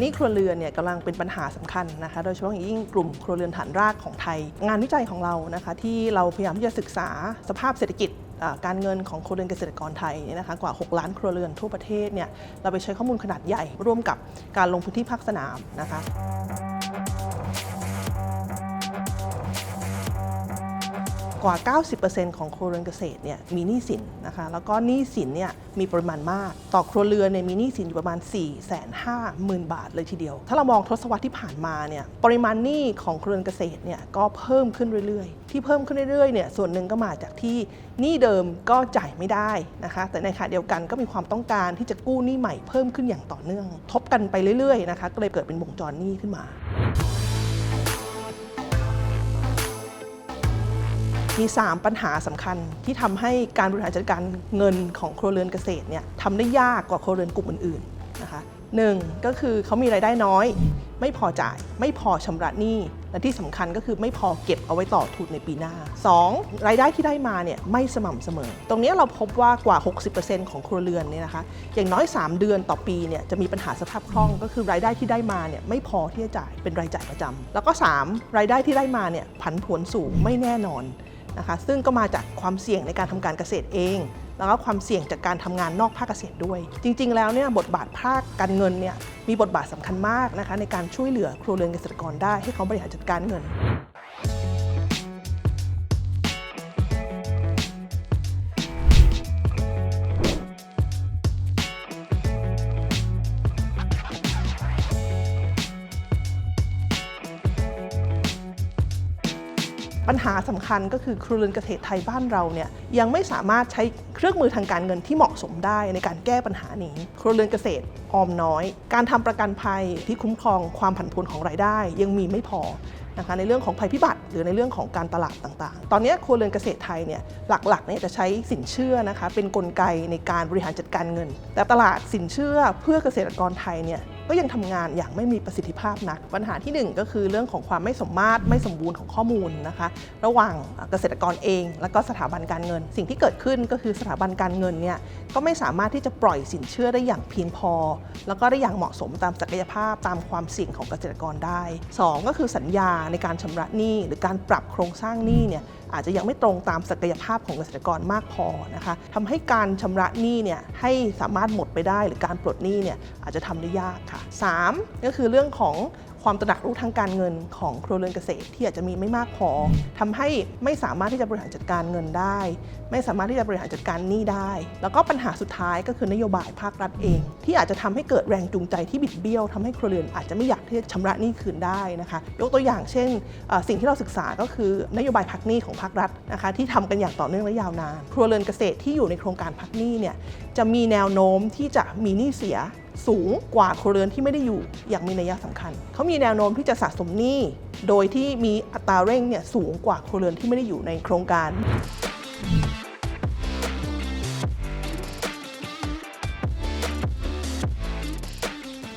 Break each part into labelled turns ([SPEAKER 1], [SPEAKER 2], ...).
[SPEAKER 1] นี่ครัวเรือนเนี่ยกำลังเป็นปัญหาสำคัญนะคะ โดยเฉพาะอย่างยิ่งกลุ่มครัวเรือนฐานรากของไทย งานวิจัยของเรานะคะ ที่เราพยายามที่จะศึกษาสภาพเศรษฐกิจการเงินของครัวเรือนเกษตรกรไทยเนี่ยนะคะกว่า 6 ล้านครัวเรือนทั่วประเทศเนี่ยเราไปใช้ข้อมูลขนาดใหญ่ ร่วมกับการลงพื้นที่ภาคสนามนะคะ กว่า 90%ของครัวเรือนเกษตรเนี่ยมีหนี้สินนะคะแล้วก็หนี้สินเนี่ยมีปริมาณมาก ต่อครัวเรือนเนี่ยมีหนี้สินอยู่ประมาณ 4 5 0 0 0 0 บาทเลยทีเดียว ถ้าเรามองทศวรรษที่ผ่านมาเนี่ยปริมาณหนี้ของครัวเรือนเกษตรเนี่ยก็เพิ่มขึ้นเรื่อยๆ ที่เพิ่มขึ้นเรื่อยๆเนี่ยส่วนหนึ่งก็มาจากที่หนี้เดิมก็จ่ายไม่ได้นะคะแต่ในขณะเดียวกันก็มีความต้องการที่จะกู้หนี้ใหม่เพิ่มขึ้นอย่างต่อเนื่อง ทบกันไปเรื่อยๆนะคะก็เลยเกิดเป็นวงจรหนี้ขึ้นมา มี 3 ปัญหาสำคัญที่ทำให้การบริหารจัดการเงินของครัวเรือนเกษตรเนี่ยทำได้ยากกว่าครัวเรือนกลุ่มอื่นๆนะคะหนึ่งก็คือเขามีรายได้น้อย ไม่พอจ่าย ไม่พอชำระหนี้และที่สำคัญก็คือไม่พอเก็บเอาไว้ต่อทุนในปีหน้า 2. รายได้ที่ได้มาเนี่ยไม่สม่ำเสมอ ตรงนี้เราพบว่ากว่า 60%ของครัวเรือนเนี่ยนะคะอย่างน้อย 3 เดือนต่อปีเนี่ยจะมีปัญหาสภาพคล่อง ก็คือรายได้ที่ได้มาเนี่ยไม่พอที่จะจ่ายเป็นรายจ่ายประจำแล้วก็ 3 รายได้ที่ได้มาเนี่ยผันผวนสูงไม่แน่นอน นะคะซึ่งก็มาจากความเสี่ยงในการทำการเกษตรเอง แล้วก็ความเสี่ยงจากการทำงานนอกภาคเกษตรด้วย จริง ๆ แล้วเนี่ยบทบาทภาคการเงินเนี่ยมีบทบาทสำคัญมากนะคะในการช่วยเหลือครัวเรือนเกษตรกรได้ให้เขาบริหารจัดการเงิน ปัญหาสำคัญก็คือครัวเรือนเกษตรไทยบ้านเราเนี่ยยังไม่สามารถใช้เครื่องมือทางการเงินที่เหมาะสมได้ในการแก้ปัญหานี้ ครัวเรือนเกษตรออมน้อย การทำประกันภัยที่คุ้มครองความผันผวนของรายได้ ยังมีไม่พอนะคะในเรื่องของภัยพิบัติหรือในเรื่องของการตลาดต่างๆ ตอนนี้ครัวเรือนเกษตรไทยเนี่ยหลักๆเนี่ยจะใช้สินเชื่อนะคะเป็นกลไกในการบริหารจัดการเงิน แต่ตลาดสินเชื่อเพื่อเกษตรกรไทยเนี่ย ก็ยังทำงานอย่างไม่มีประสิทธิภาพนัก ปัญหาที่หนึ่งก็คือเรื่องของความไม่สมมาตรไม่สมบูรณ์ของข้อมูลนะคะ ระหว่างเกษตรกรเอง และก็สถาบันการเงิน สิ่งที่เกิดขึ้นก็คือสถาบันการเงินเนี่ยก็ไม่สามารถที่จะปล่อยสินเชื่อได้อย่างเพียงพอ แล้วก็ได้อย่างเหมาะสมตามศักยภาพตามความเสี่ยงของเกษตรกรได้สองก็คือสัญญาในการชำระหนี้หรือการปรับโครงสร้างหนี้เนี่ยอาจจะยังไม่ตรงตามศักยภาพของเกษตรกรมากพอนะคะทำให้การชำระหนี้เนี่ยให้สามารถหมดไปได้หรือการปลดหนี้เนี่ยอาจจะทำได้ยากค่ะ 3. ก็คือเรื่องของความตระหนักรู้ทางการเงินของครัวเรือนเกษตรที่อาจจะมีไม่มากพอทำให้ไม่สามารถที่จะบริหารจัดการเงินได้ ไม่สามารถที่จะบริหารจัดการหนี้ได้ แล้วก็ปัญหาสุดท้ายก็คือนโยบายภาครัฐเอง ที่อาจจะทำให้เกิดแรงจูงใจที่บิดเบี้ยวทำให้ครัวเรือนอาจจะไม่อยากที่จะชำระหนี้คืนได้นะคะยกตัวอย่างเช่น สิ่งที่เราศึกษาก็คือนโยบายพักหนี้ของภาครัฐนะคะที่ทำกันอย่างต่อเนื่องและยาวนาน ครัวเรือนเกษตรที่อยู่ในโครงการพักหนี้เนี่ย จะมีแนวโน้มที่จะมีหนี้เสียสูงกว่าครัวเรือนที่ไม่ได้อยู่อย่างมีนัยสำคัญ เขามีแนวโน้มที่จะสะสมหนี้ โดยที่มีอัตราเร่งเนี่ยสูงกว่าครัวเรือนที่ไม่ได้อยู่ในโครงการ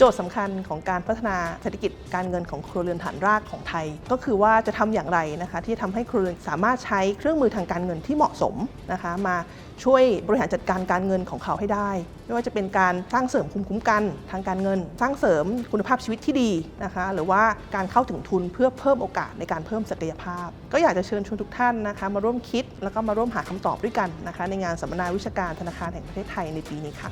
[SPEAKER 1] จทย์สำคัญของการพัฒนาเศรษฐกิจการเงินของครัวเรือนฐานรากของไทย ก็คือว่าจะทำอย่างไรนะคะที่ทำให้ครัวเรือนสามารถใช้เครื่องมือทางการเงินที่เหมาะสมนะคะมาช่วยบริหารจัดการการเงินของเขาให้ได้ ไม่ว่าจะเป็นการสร้างเสริมภูมิคุ้มกันทางการเงิน สร้างเสริมคุณภาพชีวิตที่ดีนะคะหรือว่าการเข้าถึงทุนเพื่อเพิ่มโอกาสในการเพิ่มศักยภาพ ก็อยากจะเชิญชวนทุกท่านนะคะมาร่วมคิดแล้วก็มาร่วมหาคำตอบด้วยกันนะคะในงานสัมมนาวิชาการธนาคารแห่งประเทศไทยในปีนี้ค่ะ